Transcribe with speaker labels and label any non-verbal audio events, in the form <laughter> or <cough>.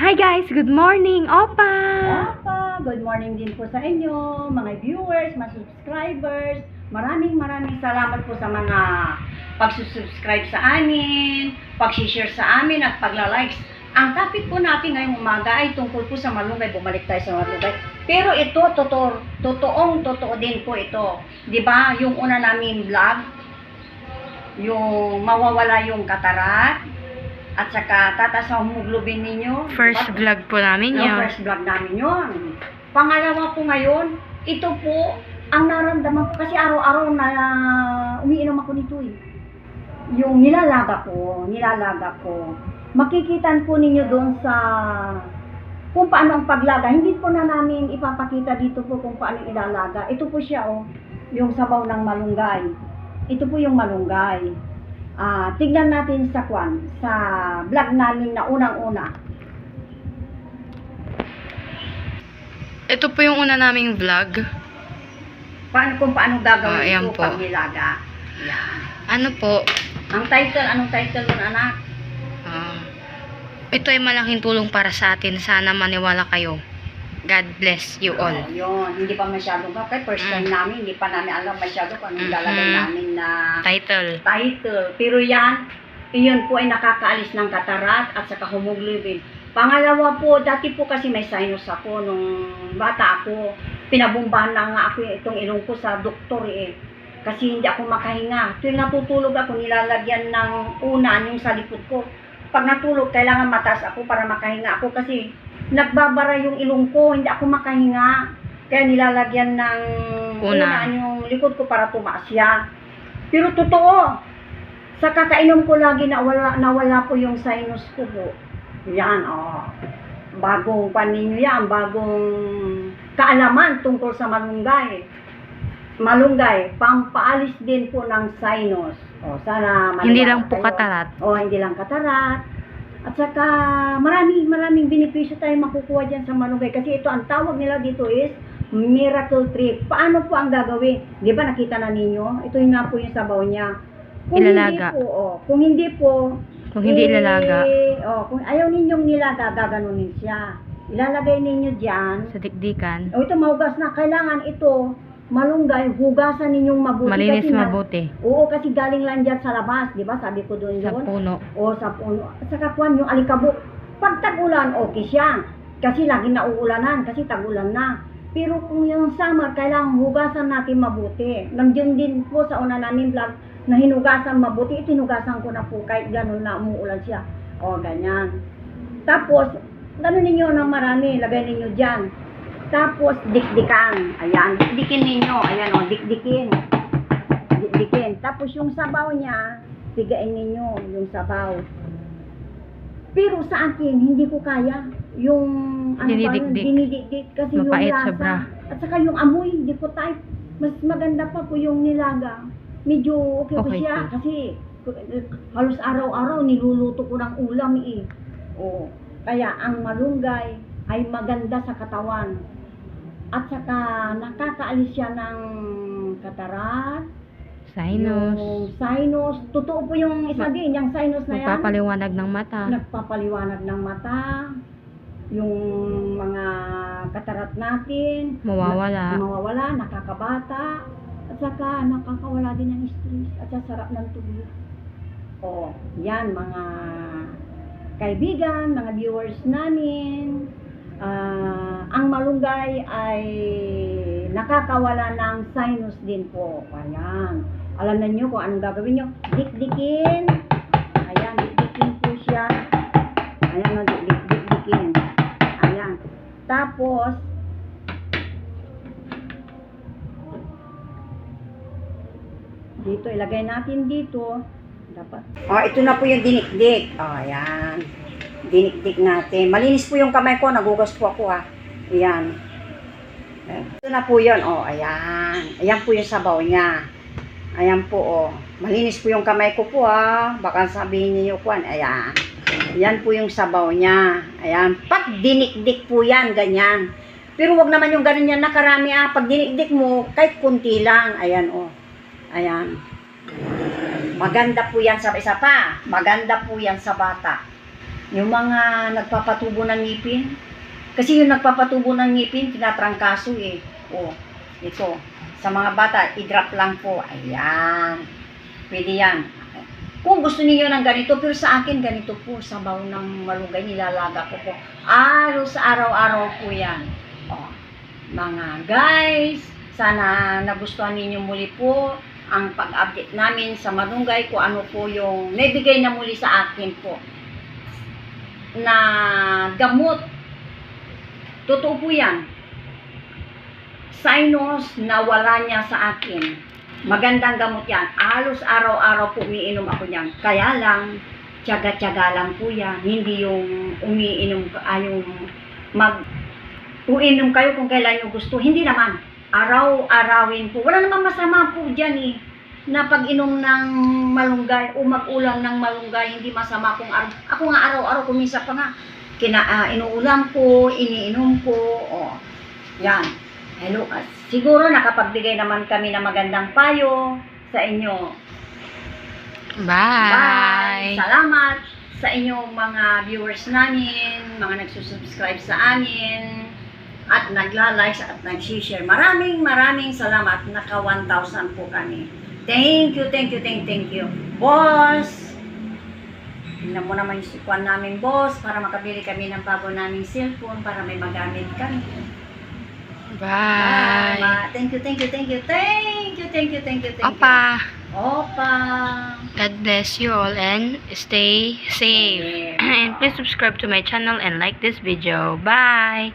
Speaker 1: guys, good morning, Opa!
Speaker 2: Opa, good morning din po sa inyo, mga viewers, mga subscribers. Maraming maraming salamat po sa mga pagsusubscribe sa amin, pag-share sa amin at pagla-likes. Ang topic po natin ngayong umaga ay tungkol po sa malunggay. Bumalik tayo sa malunggay. Pero ito, totoo, totoong totoo din po ito. ba Yung una namin vlog, yung mawawala yung katarat, at saka tataas ang hemoglobin ninyo.
Speaker 1: First
Speaker 2: At-
Speaker 1: vlog po namin
Speaker 2: yung
Speaker 1: yun.
Speaker 2: first vlog namin yun. Pangalawa po ngayon, ito po ang naramdaman ko kasi araw-araw na umiinom ako nito eh. Yung nilalaga ko, nilalaga ko. Makikitan po ninyo doon sa kung paano ang paglaga. Hindi po na namin ipapakita dito po kung paano ilalaga. Ito po siya oh, yung sabaw ng malunggay. Ito po yung malunggay. Ah, tignan natin sa kwan, sa vlog namin na unang-una.
Speaker 1: Ito po yung una naming vlog.
Speaker 2: Paano kung paano
Speaker 1: Ah,
Speaker 2: gagawin
Speaker 1: ayan
Speaker 2: ito
Speaker 1: po.
Speaker 2: pag nilaga? Yan.
Speaker 1: Ano po?
Speaker 2: Ang title, anong title nun anak?
Speaker 1: ah, ito ay malaking tulong para sa atin. Sana maniwala kayo. God bless you all.
Speaker 2: Oh, yun, hindi pa masyado ka. Kaya first time
Speaker 1: Mm.
Speaker 2: namin, hindi pa namin alam masyado kung anong lalagay namin na
Speaker 1: Title.
Speaker 2: title. Pero yan, iyon po ay nakakaalis ng katarat at saka hemoglobin. Pangalawa po, dati po kasi may sinus ako nung bata ako. Pinabumbahan na nga ako itong ilong ko sa doktor eh. Kasi hindi ako makahinga. Tuwing natutulog ako, nilalagyan ng unan yung sa likod ko. Pag natulog, kailangan mataas ako para makahinga ako kasi nagbabara yung ilong ko, hindi ako makahinga. Kaya nilalagyan ng
Speaker 1: unan
Speaker 2: yung likod ko para tumaas siya. Pero totoo, sa kakainom ko lagi nawala, nawala po yung sinus ko po. Yan, oh. Bagong paninyo yan, bagong kaalaman tungkol sa malunggay. Malunggay, pampaalis din po ng sinus. O, sana
Speaker 1: Hindi lang po
Speaker 2: kayo.
Speaker 1: katarat.
Speaker 2: O, hindi lang katarat. At saka, maraming, maraming benepisyo tayo makukuha dyan sa malunggay. Kasi ito, ang tawag nila dito is miracle tree. Paano po ang gagawin? Di ba nakita na ninyo? Ito yung nga po yung sabaw niya.
Speaker 1: Ilalaga.
Speaker 2: Hindi po, oh, kung hindi po,
Speaker 1: Kung hindi
Speaker 2: eh,
Speaker 1: ilalaga
Speaker 2: Oh, kung ayaw ninyong nilaga, gaganunin siya. Ilalagay ninyo dyan.
Speaker 1: sa dikdikan,
Speaker 2: O ito, mahugas na. Kailangan ito, malunggay, hugasan ninyong mabuti.
Speaker 1: malinis
Speaker 2: kasi na-
Speaker 1: mabuti.
Speaker 2: Oo, kasi galing lang dyan sa labas, di ba? Sabi ko doon
Speaker 1: Sa
Speaker 2: yun.
Speaker 1: puno.
Speaker 2: O sa puno. Sa kakuan, yung alikabok. Pag tag-ulan, okay siya. Kasi lagi nauulanan, kasi tag-ulan na. Pero kung yung summer, kailangan hugasan natin mabuti. Nandiyan din po sa una namin vlog na hinugasan mabuti. Ito hinugasan ko na po kahit gano'n na umuulan siya. O, ganyan. Tapos, gano'n ninyo ng marami, lagay ninyo dyan. Tapos, dikdikan. Ayan, dikdikin ninyo. Ayan, o, dikdikin. Dikdikin. Tapos, yung sabaw niya, pigain ninyo yung sabaw. Pero sa akin, hindi ko kaya. Yung, ano pa yun,
Speaker 1: Dinidikdik.
Speaker 2: dinidikdik. Kasi
Speaker 1: Mapait
Speaker 2: yung lasa.
Speaker 1: sobra.
Speaker 2: At saka yung amoy, hindi ko type. Mas maganda pa po yung nilaga. Medyo okay,
Speaker 1: Okay
Speaker 2: siya.
Speaker 1: po.
Speaker 2: Kasi halos araw-araw niluluto ko ng ulam eh. Oo. Kaya ang malunggay ay maganda sa katawan. At saka nakakaalis siya ng katarat,
Speaker 1: Sinus.
Speaker 2: yung sinus. Totoo po yung isa din, yung sinus na yan.
Speaker 1: Magpapaliwanag ng mata.
Speaker 2: Nagpapaliwanag ng mata. Yung mga katarat natin.
Speaker 1: Mawawala.
Speaker 2: na- mawawala, nakakabata. At saka nakakawala din ng stress. At saka sarap ng tubo. Oo, yan mga kaibigan, mga viewers namin. Ah, malunggay ay nakakawala ng sinus din po. Ayan. Alam na nyo kung anong gagawin nyo. Dikdikin. Ayan, dikdikin po siya. Ayan, o, dik, dik, dikdikin. Ayan. Tapos, dito, ilagay natin dito. Dapat. Oh, ito na po yung dinikdik. Oh, ayan. Dinikdik natin. Malinis po yung kamay ko. Nagugas po ako, ah. Ayan. Ito na po yun. Oh, ayan. Ayan po yung sabaw niya. Ayan po, oh. Malinis po yung kamay ko po, ah. Baka sabihin niyo, Kwan. Ayan. Ayan po yung sabaw niya. Ayan. Pag dinikdik po yan, ganyan. Pero wag naman yung ganun yan nakarami, ah. Pag dinikdik mo, kahit kunti lang. Ayan, oh. Ayan. Maganda po yan sa isa pa. Maganda po yan sa bata. Yung mga nagpapatubo ng ngipin. Kasi yung nagpapatubo ng ngipin, tinatrangkaso eh. O, ito. Sa mga bata, i-drop lang po. Ayan. Pwede yan. Kung gusto niyo ng ganito, pero sa akin ganito po, sabaw ng malunggay, nilalaga ko po. Araw sa araw-araw po yan. O, mga guys, sana nagustuhan ninyo muli po ang pag-update namin sa malunggay kung ano po yung naibigay na muli sa akin po na gamot. Totoo po yan. Sinus na wala niya sa akin. Magandang gamot yan. Alos araw-araw po umiinom ako niyan. Kaya lang, tiyaga-tiyaga lang po yan. Hindi yung umiinom, ay yung mag, uinom kayo kung kailan yung gusto. Hindi naman. Araw-arawin po. Wala namang masama po dyan eh. Na pag-inom ng malunggay o mag-ulam ng malunggay, hindi masama kung araw. Ako nga araw-araw, kumisa pa nga, kina, ah, inuulam ko, iniinom ko. Oh. Yan. Hello. ah, siguro nakapagbigay naman kami ng magandang payo sa inyo.
Speaker 1: Bye!
Speaker 2: Salamat sa inyong mga viewers namin, mga nagsusubscribe sa amin, at nagla-likes at nag-share. Maraming maraming salamat. Naka 1,000 po kami. Thank you, thank you, thank, thank you. Boss! Tingnan mo naman yung namin, boss, para makabili kami ng bago naming cellphone para may magamit kami.
Speaker 1: Bye!
Speaker 2: Bye. Thank you, thank you, thank you, thank you, thank you, thank you, thank
Speaker 1: Opa!
Speaker 2: you. Opa!
Speaker 1: God bless you all and stay safe.
Speaker 2: Yeah. <clears throat>
Speaker 1: And please subscribe to my channel and like this video. Bye!